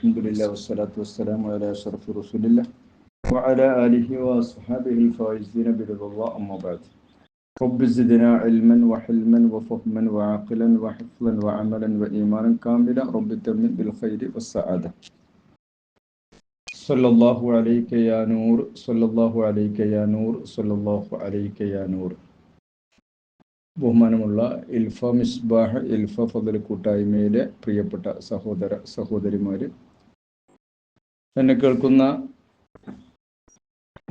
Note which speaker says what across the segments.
Speaker 1: الحمد لله والصلاة والسلام على أشرف رسول الله وعلى آله وأصحابه الفائزين برضا الله أما بعد رب زدنا علما وحلما وفهما وعقلا وحفظا وعملا وإيمانا كاملا رب تمن بالخير والسعادة صلى الله عليك يا نور صلى الله عليك يا نور صلى الله عليك يا نور ബഹുമാനമുള്ള ഇൽഫ മിസ്ബാഹ് ഇൽഫ ഫദൽ കൂട്ടായ്മയിലെ പ്രിയപ്പെട്ട സഹോദര സഹോദരിമാർ എന്നെ കേൾക്കുന്ന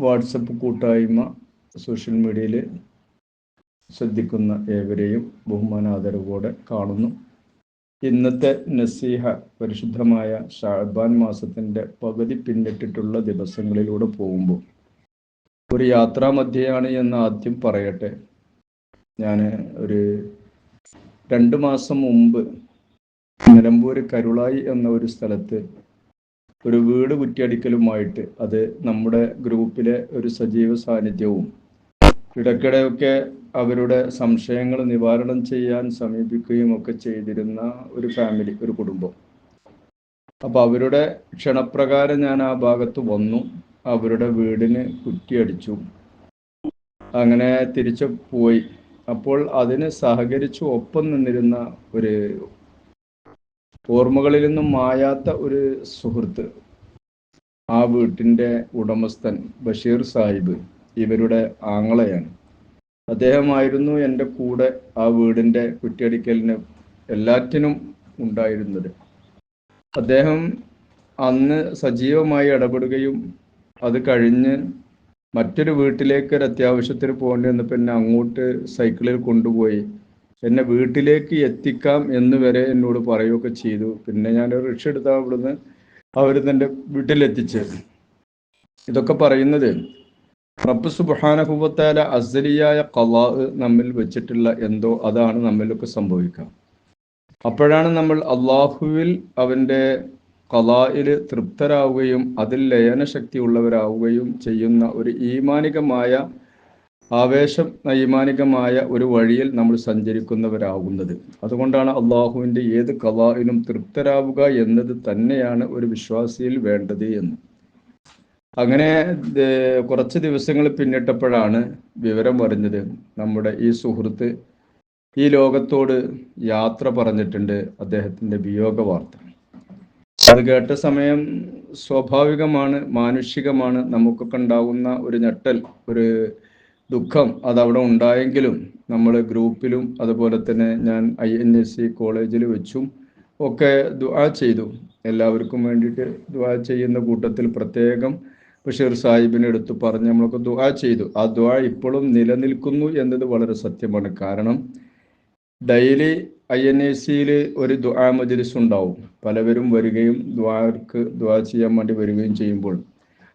Speaker 1: വാട്സപ്പ് കൂട്ടായ്മ സോഷ്യൽ മീഡിയയിൽ ശ്രദ്ധിക്കുന്ന ഏവരെയും ബഹുമാനാദരവോടെ കാണുന്നു. ഇന്നത്തെ നസീഹ പരിശുദ്ധമായ ഷാബാൻ മാസത്തിന്റെ പകുതി പിന്നിട്ടിട്ടുള്ള ദിവസങ്ങളിലൂടെ പോകുമ്പോൾ ഒരു യാത്രാമധ്യയാണ് എന്ന് ആദ്യം പറയട്ടെ. ഞാൻ ഒരു രണ്ട് മാസം മുമ്പ് നിലമ്പൂർ കരുളായി എന്ന ഒരു സ്ഥലത്ത് ഒരു വീട് കുറ്റിയടിക്കലുമായിട്ട് അത് നമ്മുടെ ഗ്രൂപ്പിലെ ഒരു സജീവ സാന്നിധ്യവും. ഇടയ്ക്കിടെയൊക്കെ അവരുടെ സംശയങ്ങൾ നിവാരണം ചെയ്യാൻ സമീപിക്കുകയും ഒക്കെ ചെയ്തിരുന്ന ഒരു ഫാമിലി ഒരു കുടുംബം. അപ്പോൾ അവരുടെ ക്ഷണപ്രകാരം ഞാൻ ആ ഭാഗത്ത് വന്നു അവരുടെ വീടിന് കുറ്റിയടിച്ചു. അങ്ങനെ തിരിച്ചു പോയി. അപ്പോൾ അതിന് സഹകരിച്ചു ഒപ്പം നിന്നിരുന്ന ഒരു ഓർമ്മകളിൽ നിന്നും മായാത്ത ഒരു സുഹൃത്ത് ആ വീട്ടിന്റെ ഉടമസ്ഥൻ ബഷീർ സാഹിബ് ഇവരുടെ ആങ്ങളയാണ്. അദ്ദേഹമായിരുന്നു എന്റെ കൂടെ ആ വീടിന്റെ കുറ്റിയടിക്കലിന് എല്ലാറ്റിനും ഉണ്ടായിരുന്നത്. അദ്ദേഹം അന്ന് സജീവമായി ഇടപെടുകയും അത് കഴിഞ്ഞ് മറ്റൊരു വീട്ടിലേക്ക് ഒരു അത്യാവശ്യത്തിന് പോകേണ്ടി വന്നപ്പോൾ എന്നെ അങ്ങോട്ട് സൈക്കിളിൽ കൊണ്ടുപോയി. എന്നെ വീട്ടിലേക്ക് എത്തിക്കാം എന്ന് വരെ എന്നോട് പറയുകയൊക്കെ ചെയ്തു. പിന്നെ ഞാൻ ഒരു റിക്ഷ എടുത്താൽ അവിടുന്ന് അവർ എന്റെ വീട്ടിലെത്തിച്ച്. ഇതൊക്കെ പറയുന്നത് റബ്ബ് സുബാനഹുബത്താല അസലിയായ കലാ നമ്മിൽ വെച്ചിട്ടുള്ള എന്തോ അതാണ് നമ്മിലൊക്കെ സംഭവിക്കുക. അപ്പോഴാണ് നമ്മൾ അള്ളാഹുവിൽ അവന്റെ കലായിൽ തൃപ്തരാവുകയും അതിൽ ലയനശക്തി ഉള്ളവരാവുകയും ചെയ്യുന്ന ഒരു ഈമാനികമായ ആവേശം നൈമാനികമായ ഒരു വഴിയിൽ നമ്മൾ സഞ്ചരിക്കുന്നവരാകുന്നത്. അതുകൊണ്ടാണ് അള്ളാഹുവിന്റെ ഏത് കലായിലും തൃപ്തരാവുക എന്നത് തന്നെയാണ് ഒരു വിശ്വാസിയിൽ വേണ്ടത് എന്ന്. അങ്ങനെ കുറച്ച് ദിവസങ്ങൾ പിന്നിട്ടപ്പോഴാണ് വിവരം അറിഞ്ഞത്. നമ്മുടെ ഈ സുഹൃത്ത് ഈ ലോകത്തോട് യാത്ര പറഞ്ഞിട്ടുണ്ട് അദ്ദേഹത്തിന്റെ വിയോഗ വാർത്ത. അത് കേട്ട സമയം സ്വാഭാവികമാണ് മാനുഷികമാണ് നമുക്കൊക്കെ ഉണ്ടാകുന്ന ഒരു ഞെട്ടൽ ഒരു ദുഃഖം അതവിടെ ഉണ്ടായെങ്കിലും നമ്മൾ ഗ്രൂപ്പിലും അതുപോലെ തന്നെ ഞാൻ ഐ എൻ എസ് സി കോളേജിൽ വെച്ചും ഒക്കെ ദുആ ചെയ്തു. എല്ലാവർക്കും വേണ്ടിയിട്ട് ദുആ ചെയ്യുന്ന കൂട്ടത്തിൽ പ്രത്യേകം ബഷീർ സാഹിബിനെ എടുത്തു പറഞ്ഞ് നമ്മളൊക്കെ ദുആ ചെയ്തു. ആ ദുആ ഇപ്പോഴും നിലനിൽക്കുന്നു എന്നത് വളരെ സത്യമാണ്. കാരണം ഡെയിലി ഐ എൻ എ സിയിൽ ഒരു ദുആ മജ്ലിസ് ഉണ്ടാവും. പലവരും വരികയും ദ്വാർക്ക് ദുആ ചെയ്യാൻ വേണ്ടി വരികയും ചെയ്യുമ്പോൾ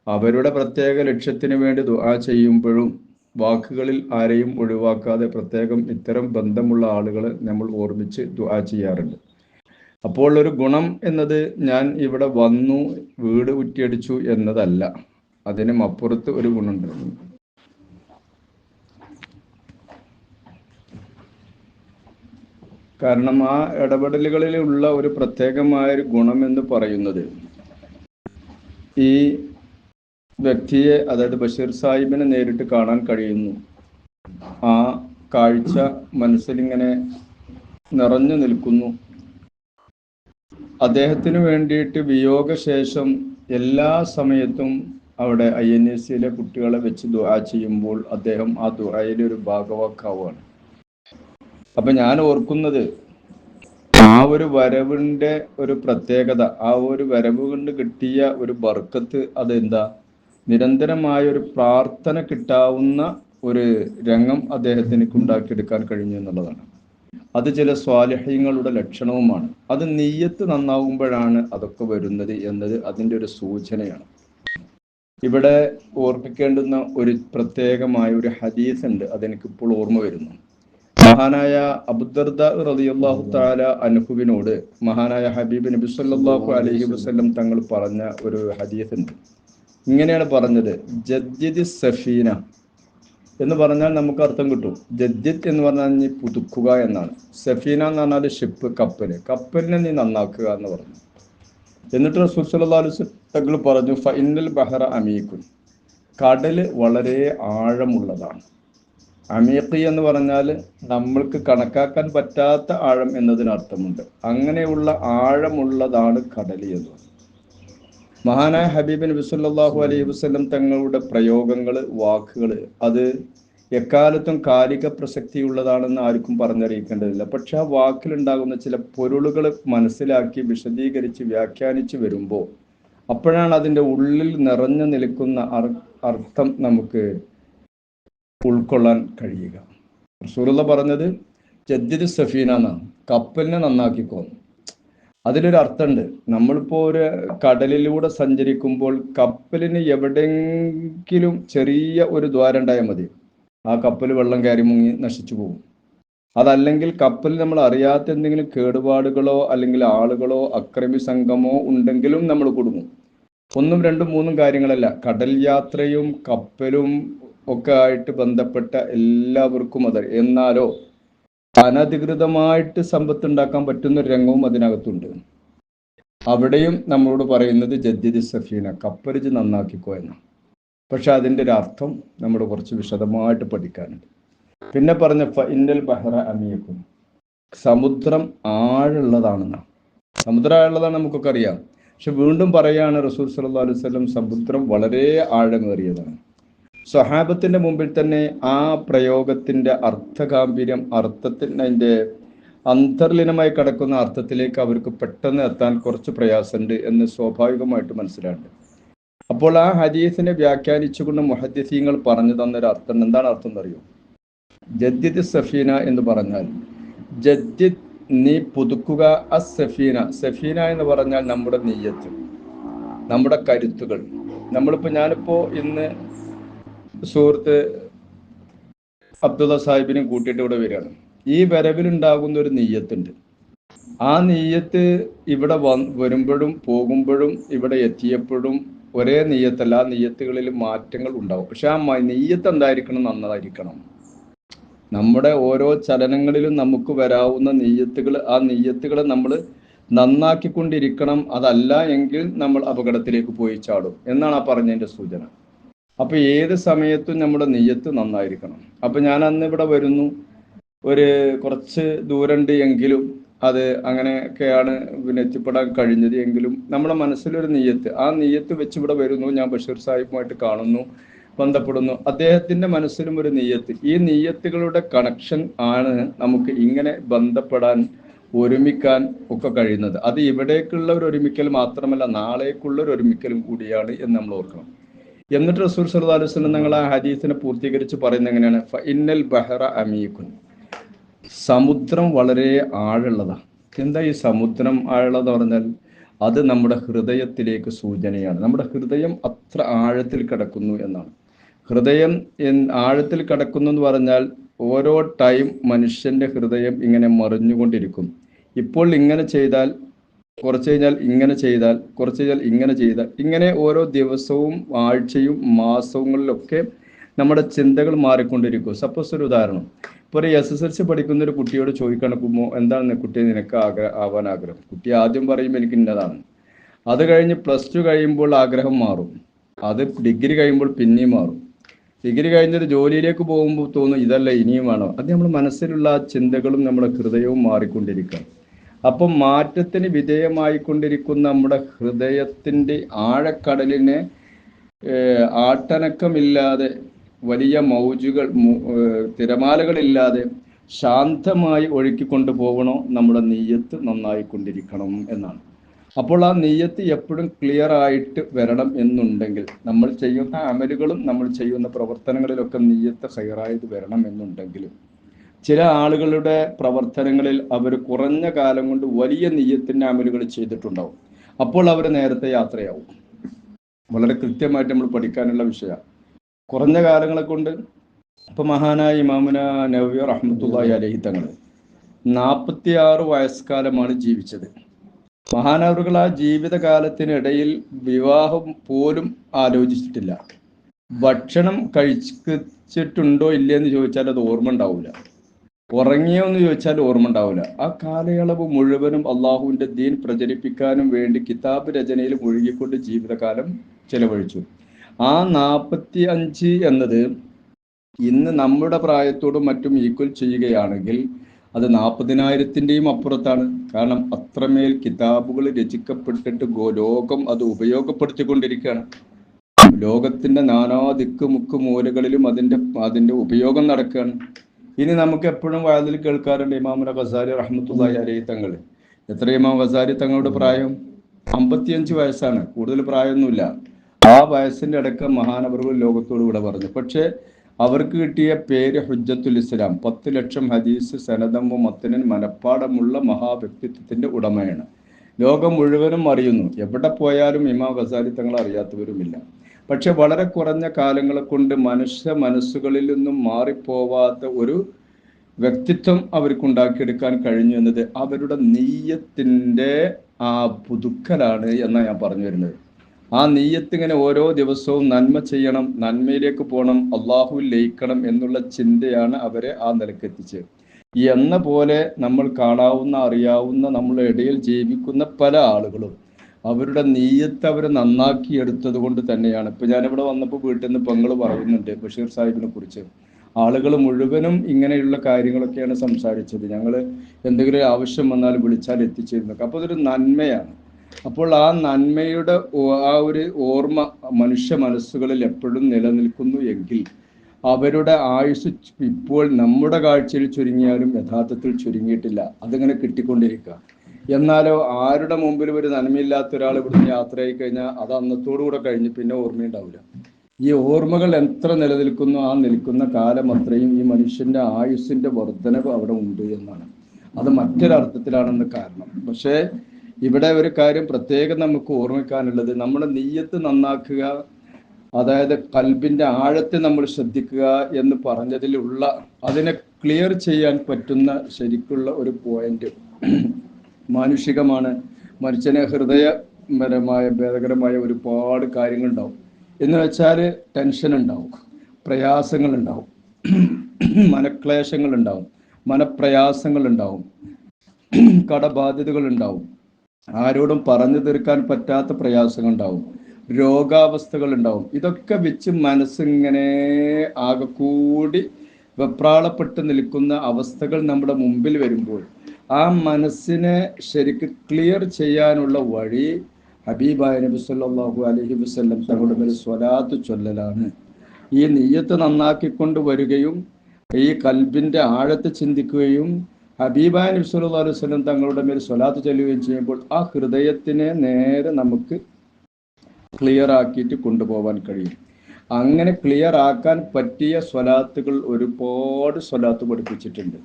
Speaker 1: അവരുടെ പ്രത്യേക ലക്ഷ്യത്തിന് വേണ്ടി ദുആ ചെയ്യുമ്പോഴും വാക്കുകളിൽ ആരെയും ഒഴിവാക്കാതെ പ്രത്യേകം ഇത്തരം ബന്ധമുള്ള ആളുകളെ നമ്മൾ ഓർമ്മിച്ച് ദുആ ചെയ്യാറുണ്ട്. അപ്പോൾ ഒരു ഗുണം എന്നത് ഞാൻ ഇവിടെ വന്നു വീട് കുറ്റിയടിച്ചു എന്നതല്ല. അതിനും അപ്പുറത്ത് ഒരു ഗുണമുണ്ട്. കാരണം ആ ഇടപെടലുകളിലുള്ള ഒരു പ്രത്യേകമായ ഒരു ഗുണം എന്ന് പറയുന്നത് ഈ വ്യക്തിയെ അതായത് ബഷീർ സാഹിബിനെ നേരിട്ട് കാണാൻ കഴിയുന്നു. ആ കാഴ്ച മനസ്സിലിങ്ങനെ നിറഞ്ഞു നിൽക്കുന്നു. അദ്ദേഹത്തിന് വേണ്ടിയിട്ട് വിയോഗശേഷം എല്ലാ സമയത്തും അവിടെ ഐ എൻ എസ് സിയിലെ കുട്ടികളെ വെച്ച് ദുആ ചെയ്യുമ്പോൾ അദ്ദേഹം ആ ദുആയിലെ ഒരു ഭാഗവാക്കാവുകയാണ്. അപ്പൊ ഞാൻ ഓർക്കുന്നത് ആ ഒരു വരവിന്റെ ഒരു പ്രത്യേകത ആ ഒരു വരവ് കൊണ്ട് കിട്ടിയ ഒരു ബർക്കത്ത് അതെന്താ? നിരന്തരമായ ഒരു പ്രാർത്ഥന കിട്ടാവുന്ന ഒരു രംഗം അദ്ദേഹത്തിന് ഉണ്ടാക്കിയെടുക്കാൻ കഴിഞ്ഞു എന്നുള്ളതാണ്. അത് ചില സ്വാലഹ്യങ്ങളുടെ ലക്ഷണവുമാണ്. അത് നെയ്യത്ത് നന്നാവുമ്പോഴാണ് അതൊക്കെ വരുന്നത് എന്നത് അതിന്റെ ഒരു സൂചനയാണ്. ഇവിടെ ഓർപ്പിക്കേണ്ടുന്ന ഒരു പ്രത്യേകമായ ഒരു ഹദീസ് ഉണ്ട് അതെനിക്കിപ്പോൾ ഓർമ്മ വരുന്നു. മഹാനായ അബുദർദ റളിയല്ലാഹു താല അനുഹുവിനോട് മഹാനായ ഹബീബ് നബി അലഹി അലൈഹി വസല്ലം തങ്ങൾ പറഞ്ഞ ഒരു ഹദീസ് ഉണ്ട്. ഇങ്ങനെയാണ് പറഞ്ഞത്. ജദ്ദിദ് സഫീന എന്ന് പറഞ്ഞാൽ നമുക്ക് അർത്ഥം കിട്ടും. ജദ്ദിദ് എന്ന് പറഞ്ഞാൽ നീ പുതുക്കുക എന്നാണ്. സഫീന എന്ന് പറഞ്ഞാൽ ഷിപ്പ് കപ്പൽ കപ്പലിനെ നീ നന്നാക്കുക എന്ന് പറഞ്ഞു. എന്നിട്ട് റസൂൽ പറഞ്ഞു ഫൈനൽ ബഹറ അമീഖുൻ. കടൽ വളരെ ആഴമുള്ളതാണ്. അമീഖി എന്ന് പറഞ്ഞാൽ നമ്മൾക്ക് കണക്കാക്കാൻ പറ്റാത്ത ആഴം എന്നതിന് അർത്ഥമുണ്ട് അങ്ങനെയുള്ള ആഴമുള്ളതാണ് കടൽ എന്ന് മഹാനായ ഹബീബിൻ വിസുല്ലാഹു അലൈഹി വസ്ലം തങ്ങളുടെ പ്രയോഗങ്ങൾ വാക്കുകൾ അത് എക്കാലത്തും കാലിക പ്രസക്തിയുള്ളതാണെന്ന് ആർക്കും പറഞ്ഞറിയിക്കേണ്ടതില്ല. പക്ഷെ ആ വാക്കിലുണ്ടാകുന്ന ചില പൊരുളുകൾ മനസ്സിലാക്കി വിശദീകരിച്ച് വ്യാഖ്യാനിച്ച് വരുമ്പോൾ അപ്പോഴാണ് അതിന്റെ ഉള്ളിൽ നിറഞ്ഞു നിൽക്കുന്ന അർത്ഥം നമുക്ക് ഉൾക്കൊള്ളാൻ കഴിയുക. റസൂലുള്ള പറഞ്ഞത് ജദ്ദിദ് സഫീന എന്നാണ്. കപ്പലിനെ നന്നാക്കിക്കോ. അതിലൊരു അർത്ഥമുണ്ട്. നമ്മളിപ്പോ ഒരു കടലിലൂടെ സഞ്ചരിക്കുമ്പോൾ കപ്പലിന് എവിടെങ്കിലും ചെറിയ ഒരു ദ്വാരം ഉണ്ടായാൽ മതി. ആ കപ്പൽ വെള്ളം കയറി മുങ്ങി നശിച്ചു പോകും. അതല്ലെങ്കിൽ കപ്പലിൽ നമ്മൾ അറിയാത്ത എന്തെങ്കിലും കേടുപാടുകളോ അല്ലെങ്കിൽ ആളുകളോ അക്രമി സംഘമോ ഉണ്ടെങ്കിലും നമ്മൾ കുടുങ്ങും. ഒന്നും രണ്ടും മൂന്നും കാര്യങ്ങളല്ല. കടൽ യാത്രയും കപ്പലും ഒക്കെ ആയിട്ട് ബന്ധപ്പെട്ട എല്ലാവർക്കും അത്. എന്നാലോ അനധികൃതമായിട്ട് സമ്പത്ത് ഉണ്ടാക്കാൻ പറ്റുന്ന ഒരു രംഗവും അതിനകത്തുണ്ട്. അവിടെയും നമ്മളോട് പറയുന്നത് ജദ്ജിദ് സഫീന കപ്പരിച്ച് നന്നാക്കിക്കോ എന്നാണ് പക്ഷെ അതിന്റെ ഒരു അർത്ഥം നമ്മൾ കുറച്ച് വിശദമായിട്ട് പഠിക്കാനുണ്ട്. പിന്നെ പറഞ്ഞ ഇന്നൽ ബഹ്റ അമിയക്കും സമുദ്രം ആഴുള്ളതാണെന്നാണ്. സമുദ്രം ആഴുള്ളതാണ് നമുക്കൊക്കെ അറിയാം. പക്ഷെ വീണ്ടും പറയാണ് റസൂൽ സല്ലാ അലൈഹി വസല്ലം സമുദ്രം വളരെ ആഴമേറിയതാണ്. സ്വഹാബത്തിന്റെ മുമ്പിൽ തന്നെ ആ പ്രയോഗത്തിന്റെ അർത്ഥഗാംഭീര്യം അർത്ഥത്തിന്റെ അന്തർലീനമായി കിടക്കുന്ന അർത്ഥത്തിലേക്ക് അവർക്ക് പെട്ടെന്ന് എത്താൻ കുറച്ച് പ്രയാസമുണ്ട് എന്ന് സ്വാഭാവികമായിട്ട് മനസ്സിലാണ്ട്. അപ്പോൾ ആ ഹദീസിനെ വ്യാഖ്യാനിച്ചുകൊണ്ട് മുഹദ്ദീസീങ്ങൾ പറഞ്ഞു തന്നൊരു അർത്ഥം എന്താണ് അർത്ഥം എന്നറിയോ? ജദ്ദിദ് സഫീന എന്ന് പറഞ്ഞാൽ ജദ്ദിദ് നീ പുതുക്കുക അ സഫീന. സഫീന എന്ന് പറഞ്ഞാൽ നമ്മുടെ നെയ്യത്ത് നമ്മുടെ കരുത്തുകൾ. നമ്മളിപ്പോൾ ഞാനിപ്പോൾ ഇന്ന് സുഹൃത്ത് അബ്ദുള്ള സാഹിബിനെ കൂട്ടിയിട്ട് ഇവിടെ വരികയാണ്. ഈ വരവിലുണ്ടാകുന്ന ഒരു നെയ്യത്തുണ്ട്. ആ നെയ്യത്ത് ഇവിടെ വരുമ്പോഴും പോകുമ്പോഴും ഇവിടെ എത്തിയപ്പോഴും ഒരേ നെയ്യത്തല്ല ആ നെയ്യത്തുകളിൽ മാറ്റങ്ങൾ ഉണ്ടാവും. പക്ഷെ ആ നെയ്യത്ത് എന്തായിരിക്കണം നന്നായിരിക്കണം നമ്മുടെ ഓരോ ചലനങ്ങളിലും നമുക്ക് വരാവുന്ന നെയ്യത്തുകൾ ആ നെയ്യത്തുകളെ നമ്മൾ നന്നാക്കിക്കൊണ്ടിരിക്കണം. അതല്ല എങ്കിൽ നമ്മൾ അപകടത്തിലേക്ക് പോയി ചാടും. എന്നാണ് ആ പറഞ്ഞതിന്റെ സൂചന. അപ്പൊ ഏത് സമയത്തും നമ്മുടെ നെയ്യത്ത് നന്നായിരിക്കണം. അപ്പൊ ഞാൻ അന്ന് ഇവിടെ വരുന്നു. ഒരു കുറച്ച് ദൂരമുണ്ട് എങ്കിലും അത് അങ്ങനെയൊക്കെയാണ് പിന്നെ എത്തിപ്പെടാൻ കഴിഞ്ഞത് എങ്കിലും നമ്മുടെ മനസ്സിലൊരു നെയ്യത്ത്. ആ നെയ്യത്ത് വെച്ച് ഇവിടെ വരുന്നു. ഞാൻ ബഷീർ സാഹിബുമായിട്ട് കാണുന്നു ബന്ധപ്പെടുന്നു. അദ്ദേഹത്തിന്റെ മനസ്സിലും ഒരു നെയ്യത്ത്. ഈ നെയ്യത്തുകളുടെ കണക്ഷൻ ആണ് നമുക്ക് ഇങ്ങനെ ബന്ധപ്പെടാൻ ഒരുമിക്കാൻ ഒക്കെ കഴിയുന്നത്. അത് ഇവിടേക്കുള്ള ഒരു ഒരുമിക്കൽ മാത്രമല്ല നാളേക്കുള്ള ഒരു ഒരുമിക്കലും കൂടിയാണ് എന്ന് നമ്മൾ ഓർക്കണം. എന്നിട്ട് റസൂൽ സല്ലല്ലാഹു അലൈഹി വസല്ലം നിങ്ങൾ ആ ഹദീസിനെ പൂർത്തീകരിച്ച് പറയുന്നത് എങ്ങനെയാണ്? ഇന്നൽ ബഹറ അമീഖുൻ സമുദ്രം വളരെ ആഴുള്ളതാണ് എന്താ ഈ സമുദ്രം ആഴുള്ളതെന്ന് പറഞ്ഞാൽ അത് നമ്മുടെ ഹൃദയത്തിലേക്ക് സൂചനയാണ്. നമ്മുടെ ഹൃദയം അത്ര ആഴത്തിൽ കിടക്കുന്നു എന്നാണ്. ഹൃദയം ആഴത്തിൽ കിടക്കുന്നു എന്ന് പറഞ്ഞാൽ ഓരോ ടൈം മനുഷ്യന്റെ ഹൃദയം ഇങ്ങനെ മറിഞ്ഞുകൊണ്ടിരിക്കും. ഇപ്പോൾ ഇങ്ങനെ ചെയ്താൽ കുറച്ച് കഴിഞ്ഞാൽ ഇങ്ങനെ ചെയ്താൽ കുറച്ച് കഴിഞ്ഞാൽ ഇങ്ങനെ ചെയ്താൽ. ഇങ്ങനെ ഓരോ ദിവസവും ആഴ്ചയും മാസങ്ങളിലൊക്കെ നമ്മുടെ ചിന്തകൾ മാറിക്കൊണ്ടിരിക്കും. സപ്പോസ് ഒരു ഉദാഹരണം. ഇപ്പോൾ ഒരു എസ് എസ് എൽ സി പഠിക്കുന്ന ഒരു കുട്ടിയോട് ചോദിക്കണക്കുമ്പോൾ എന്താണ് കുട്ടി നിനക്ക് ആഗ്രഹ ആവാൻ ആഗ്രഹം? കുട്ടി ആദ്യം പറയുമ്പോൾ എനിക്ക് ഇന്നതാണ്. അത് കഴിഞ്ഞ് പ്ലസ് ടു കഴിയുമ്പോൾ ആഗ്രഹം മാറും. അത് ഡിഗ്രി കഴിയുമ്പോൾ പിന്നെയും മാറും. ഡിഗ്രി കഴിഞ്ഞൊരു ജോലിയിലേക്ക് പോകുമ്പോൾ തോന്നും ഇതല്ല ഇനിയും വേണം. അത് നമ്മുടെ മനസ്സിലുള്ള ചിന്തകളും നമ്മുടെ ഹൃദയവും മാറിക്കൊണ്ടിരിക്കുക അപ്പം മാറ്റത്തിന് വിധേയമായിക്കൊണ്ടിരിക്കുന്ന നമ്മുടെ ഹൃദയത്തിന്റെ ആഴക്കടലിനെ ആട്ടനക്കമില്ലാതെ വലിയ മൗജുകൾ തിരമാലകളില്ലാതെ ശാന്തമായി ഒഴുക്കിക്കൊണ്ടു പോകണോ നമ്മുടെ നെയ്യത്ത് നന്നായിക്കൊണ്ടിരിക്കണം എന്നാണ്. അപ്പോൾ ആ നെയ്യത്ത് എപ്പോഴും ക്ലിയർ ആയിട്ട് വരണം എന്നുണ്ടെങ്കിൽ നമ്മൾ ചെയ്യുന്ന അമലുകളും നമ്മൾ ചെയ്യുന്ന പ്രവർത്തനങ്ങളിലൊക്കെ നെയ്യത്ത് ഹയറായത് വരണം എന്നുണ്ടെങ്കിലും ചില ആളുകളുടെ പ്രവർത്തനങ്ങളിൽ അവർ കുറഞ്ഞ കാലം കൊണ്ട് വലിയ നെയ്യത്തിന്റെ അമലുകൾ ചെയ്തിട്ടുണ്ടാവും. അപ്പോൾ അവർ നേരത്തെ യാത്രയാവും. വളരെ കൃത്യമായിട്ട് നമ്മൾ പഠിക്കാനുള്ള വിഷയമാണ് കുറഞ്ഞ കാലങ്ങളെ കൊണ്ട് ഇപ്പൊ മഹാനായ ഇമാമുന നവ്യ റഹ്മത്തുള്ളി അലഹി തങ്ങൾ നാൽപ്പത്തി ആറ് വയസ്സുകാലമാണ് ജീവിച്ചത്. മഹാനവറുകൾ ആ ജീവിതകാലത്തിനിടയിൽ വിവാഹം പോലും ആലോചിച്ചിട്ടില്ല. ഭക്ഷണം കഴിച്ചിട്ടുണ്ടോ ഇല്ലയെന്ന് ചോദിച്ചാൽ അത് ഓർമ്മ ഉണ്ടാവില്ല ഉറങ്ങിയോ എന്ന് ചോദിച്ചാൽ ഓർമ്മ ഉണ്ടാവില്ല ആ കാലയളവ് മുഴുവനും അള്ളാഹുവിന്റെ ദീൻ പ്രചരിപ്പിക്കാനും വേണ്ടി കിതാബ് രചനയിൽ മുഴുകിക്കൊണ്ട് ജീവിതകാലം ചെലവഴിച്ചു. ആ നാൽപ്പത്തി അഞ്ച് എന്നത് ഇന്ന് നമ്മുടെ പ്രായത്തോടും മറ്റും ഈക്വൽ ചെയ്യുകയാണെങ്കിൽ അത് നാൽപ്പതിനായിരത്തിന്റെയും അപ്പുറത്താണ്. കാരണം അത്രമേൽ കിതാബുകൾ രചിക്കപ്പെട്ടിട്ട് ലോകം അത് ഉപയോഗപ്പെടുത്തിക്കൊണ്ടിരിക്കുകയാണ്. ലോകത്തിന്റെ നാനാ ദിക്ക് മുക്ക് മൂലകളിലും അതിന്റെ അതിന്റെ ഉപയോഗം നടക്കുകയാണ്. ഇനി നമുക്ക് എപ്പോഴും വാതിൽ കേൾക്കാറുണ്ട് ഇമാമുന ഖസാരി റഹ്മത്തുല്ലാഹി അലൈഹി തങ്ങൾ. എത്ര ഇമാം ഖസാരി തങ്ങളുടെ പ്രായം? അമ്പത്തിയഞ്ച് വയസ്സാണ്. കൂടുതൽ പ്രായമൊന്നുമില്ല. ആ വയസ്സിന്റെ അടക്കം മഹാനവറുകൾ ലോകത്തോട് ഇവിടെ പറഞ്ഞു. പക്ഷേ അവർക്ക് കിട്ടിയ പേര് ഹുജ്ജത്തുൽ ഇസ്ലാം. പത്ത് ലക്ഷം ഹദീസ് സനദമ്പ മത്തനൻ മനപ്പാടമുള്ള മഹാവ്യക്തിത്വത്തിന്റെ ഉടമയാണ്. ലോകം മുഴുവനും അറിയുന്നു. എവിടെ പോയാലും ഇമാം ഖസാരി തങ്ങൾ അറിയാത്തവരുമില്ല. പക്ഷെ വളരെ കുറഞ്ഞ കാലങ്ങളെ കൊണ്ട് മനുഷ്യ മനസ്സുകളിൽ നിന്നും മാറിപ്പോവാത്ത ഒരു വ്യക്തിത്വം അവർക്ക് ഉണ്ടാക്കിയെടുക്കാൻ കഴിഞ്ഞു എന്നത് അവരുടെ നെയ്യത്തിന്റെ ആ പുതുക്കലാണ് എന്നാണ് ഞാൻ പറഞ്ഞു വരുന്നത്. ആ നെയ്യത്ത് ഇങ്ങനെ ഓരോ ദിവസവും നന്മ ചെയ്യണം നന്മയിലേക്ക് പോകണം അള്ളാഹു ലയിക്കണം എന്നുള്ള ചിന്തയാണ് അവരെ ആ നിലക്കെത്തിച്ച് എന്ന പോലെ നമ്മൾ കാണാവുന്ന അറിയാവുന്ന നമ്മളുടെ ഇടയിൽ ജീവിക്കുന്ന പല ആളുകളും അവരുടെ നീയത്ത് അവർ നന്നാക്കി എടുത്തത് കൊണ്ട് തന്നെയാണ്. ഇപ്പൊ ഞാനിവിടെ വന്നപ്പോൾ വീട്ടിൽ നിന്ന് പെങ്ങൾ പറയുന്നുണ്ട് ബഷീർ സാഹിബിനെ കുറിച്ച്. ആളുകൾ മുഴുവനും ഇങ്ങനെയുള്ള കാര്യങ്ങളൊക്കെയാണ് സംസാരിച്ചത്. ഞങ്ങൾ എന്തെങ്കിലും ആവശ്യം വന്നാൽ വിളിച്ചാൽ എത്തിച്ചേരുന്നൊക്കെ. അപ്പോൾ അതൊരു നന്മയാണ്. അപ്പോൾ ആ നന്മയുടെ ആ ഒരു ഓർമ്മ മനുഷ്യ മനസ്സുകളിൽ എപ്പോഴും നിലനിൽക്കുന്നു എങ്കിൽ അവരുടെ ആയുസ് ഇപ്പോൾ നമ്മുടെ കാഴ്ചയിൽ ചുരുങ്ങിയാലും യഥാർത്ഥത്തിൽ ചുരുങ്ങിയിട്ടില്ല. അതിങ്ങനെ കിട്ടിക്കൊണ്ടിരിക്കുക? എന്നാലോ ആരുടെ മുമ്പിൽ ഒരു നന്മയില്ലാത്ത ഒരാൾ ഇവിടം യാത്ര ആയി കഴിഞ്ഞാൽ അത് അന്നത്തോടുകൂടെ കഴിഞ്ഞ് പിന്നെ ഓർമ്മയുണ്ടാവില്ല ഈ ഓർമ്മകൾ എത്ര നിലനിൽക്കുന്നു ആ നിൽക്കുന്ന കാലം അത്രയും ഈ മനുഷ്യന്റെ ആയുസ്സിന്റെ വർധനവ് അവിടെ ഉണ്ട് എന്നാണ്. അത് മറ്റൊരർത്ഥത്തിലാണെന്ന് കാരണം. പക്ഷേ ഇവിടെ ഒരു കാര്യം പ്രത്യേകം നമുക്ക് ഓർമ്മിക്കാനുള്ളത്. നമ്മുടെ നെയ്യത്ത് നന്നാക്കുക അതായത് കൽബിന്റെ ആഴത്തെ നമ്മൾ ശ്രദ്ധിക്കുക എന്ന് പറഞ്ഞതിലുള്ള അതിനെ ക്ലിയർ ചെയ്യാൻ പറ്റുന്ന ശരിക്കുള്ള ഒരു പോയിന്റ്. മാനുഷികമാണ്. മനുഷ്യനെ ഹൃദയപരമായ ഭേദകരമായ ഒരുപാട് കാര്യങ്ങളുണ്ടാവും. എന്ന് വെച്ചാൽ ടെൻഷൻ ഉണ്ടാവും മനപ്രയാസങ്ങൾ ഉണ്ടാവും കടബാധ്യതകൾ ഉണ്ടാവും ആരോടും പറഞ്ഞു തീർക്കാൻ പറ്റാത്ത രോഗാവസ്ഥകൾ ഉണ്ടാവും ഇതൊക്കെ വെച്ച് മനസ്സിങ്ങനെ ആകെ കൂടി വെപ്രാളപ്പെട്ട് നിൽക്കുന്ന അവസ്ഥകൾ നമ്മുടെ മുമ്പിൽ വരുമ്പോൾ ആ മനസ്സിനെ ശരിക്ക് ക്ലിയർ ചെയ്യാനുള്ള വഴി ഹബീബായ നബി സല്ലല്ലാഹു അലൈഹി വസല്ലം തങ്ങളുടെ മേൽ സ്വലാത്ത് ചൊല്ലലാണ്. ഈ നെയ്യത്ത് നന്നാക്കിക്കൊണ്ട് വരികയും ഈ കൽബിന്റെ ആഴത്തെ ചിന്തിക്കുകയും ഹബീബായ നബി സല്ലല്ലാഹു അലൈഹി വസല്ലം തങ്ങളുടെ മേൽ സ്വലാത്ത് ചൊല്ലുകയും ചെയ്യുമ്പോൾ ആ ഹൃദയത്തിനെ നേരെ നമുക്ക് ക്ലിയർ ആക്കിയിട്ട് കൊണ്ടുപോകാൻ കഴിയും. അങ്ങനെ ക്ലിയർ ആക്കാൻ പറ്റിയ സ്വലാത്തുകൾ ഒരുപാട് സ്വലാത്ത് പഠിപ്പിച്ചിട്ടുണ്ട്.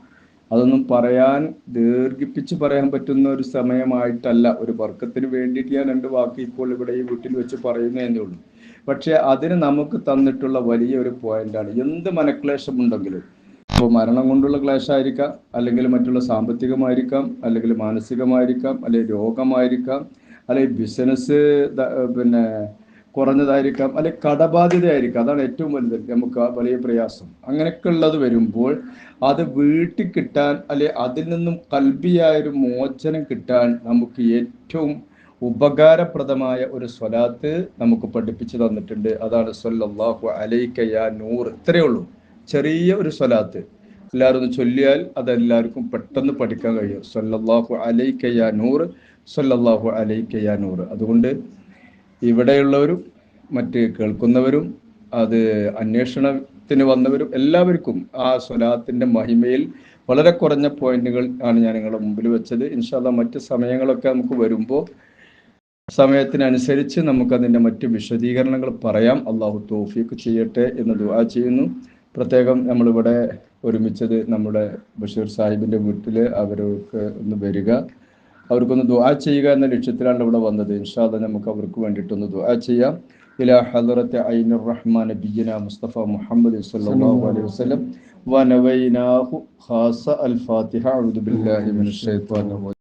Speaker 1: അതൊന്നും പറയാൻ ദീർഘിപ്പിച്ച് പറയാൻ പറ്റുന്ന ഒരു സമയമായിട്ടല്ല. ഒരു വർക്കത്തിന് വേണ്ടിയിട്ട് ഞാൻ രണ്ട് വാക്ക് ഇപ്പോൾ ഇവിടെ ഈ വീട്ടിൽ വെച്ച് പറയുന്നതേ ഉള്ളൂ. പക്ഷെ അതിന് നമുക്ക് തന്നിട്ടുള്ള വലിയൊരു പോയിന്റാണ്. എന്ത് മനക്ലേശം ഉണ്ടെങ്കിലും ഇപ്പോൾ മരണം കൊണ്ടുള്ള ക്ലേശമായിരിക്കാം അല്ലെങ്കിൽ മറ്റുള്ള സാമ്പത്തികമായിരിക്കാം അല്ലെങ്കിൽ മാനസികമായിരിക്കാം അല്ലെങ്കിൽ രോഗമായിരിക്കാം അല്ലെങ്കിൽ ബിസിനസ് പിന്നെ കുറഞ്ഞതായിരിക്കാം അല്ലെ കടബാധ്യതയായിരിക്കാം. അതാണ് ഏറ്റവും വലുത്. നമുക്ക് വലിയ പ്രയാസം. അങ്ങനെയൊക്കെ ഉള്ളത് വരുമ്പോൾ അത് വീട്ടിൽ കിട്ടാൻ അല്ലെ അതിൽ നിന്നും കൽബിയായ ഒരു മോചനം കിട്ടാൻ നമുക്ക് ഏറ്റവും ഉപകാരപ്രദമായ ഒരു സ്വലാത്ത് നമുക്ക് പഠിപ്പിച്ചു തന്നിട്ടുണ്ട്. അതാണ് സ്വല്ലാഹു അലൈക്കയ യാ നൂർ. ഇത്രയേ ഉള്ളൂ. ചെറിയ ഒരു സ്വലാത്ത്. എല്ലാവരും ഒന്ന് ചൊല്ലിയാൽ അതെല്ലാവർക്കും പെട്ടെന്ന് പഠിക്കാൻ കഴിയും. സ്വല്ലാഹു അലൈക്കയ യാ നൂർ സ്വല്ലല്ലാഹു അലൈക്ക യാ നൂർ. അതുകൊണ്ട് ഇവിടെയുള്ളവരും മറ്റ് കേൾക്കുന്നവരും അത് അന്വേഷണത്തിന് വന്നവരും എല്ലാവർക്കും ആ സ്വലാത്തിന്റെ മഹിമയിൽ വളരെ കുറഞ്ഞ പോയിന്റുകൾ ആണ് ഞാൻ നിങ്ങളുടെ മുമ്പിൽ വെച്ചത്. ഇൻഷാല്ല മറ്റ് സമയങ്ങളൊക്കെ നമുക്ക് വരുമ്പോൾ സമയത്തിനനുസരിച്ച് നമുക്കതിന്റെ മറ്റ് വിശദീകരണങ്ങൾ പറയാം. അള്ളാഹു തോഫിക്ക് ചെയ്യട്ടെ എന്ന് ദുആ ചെയ്യുന്നു. പ്രത്യേകം നമ്മളിവിടെ ഒരുമിച്ചത് നമ്മുടെ ബഷീർ സാഹിബിന്റെ വീട്ടിൽ അവർക്ക് ഒന്ന് വരിക. അവർക്കൊന്ന് ദുആ ചെയ്യുക എന്ന ലക്ഷ്യത്തിലാണ് ഇവിടെ വന്നത്. ഇൻഷാദ് നമുക്ക് അവർക്ക് വേണ്ടിയിട്ടൊന്ന് ദുആ ചെയ്യാം. ഇല ഹലറത്തെ ഐനുർ റഹ്മാൻ ബിജന മുസ്തഫ മുഹമ്മദ് സല്ലല്ലാഹു അലൈഹി വസല്ലം. വനവൈനാഹു ഖാസ അൽ ഫാത്തിഹ. അഊദു ബില്ലാഹി മിനശ് ശൈത്വാനിർ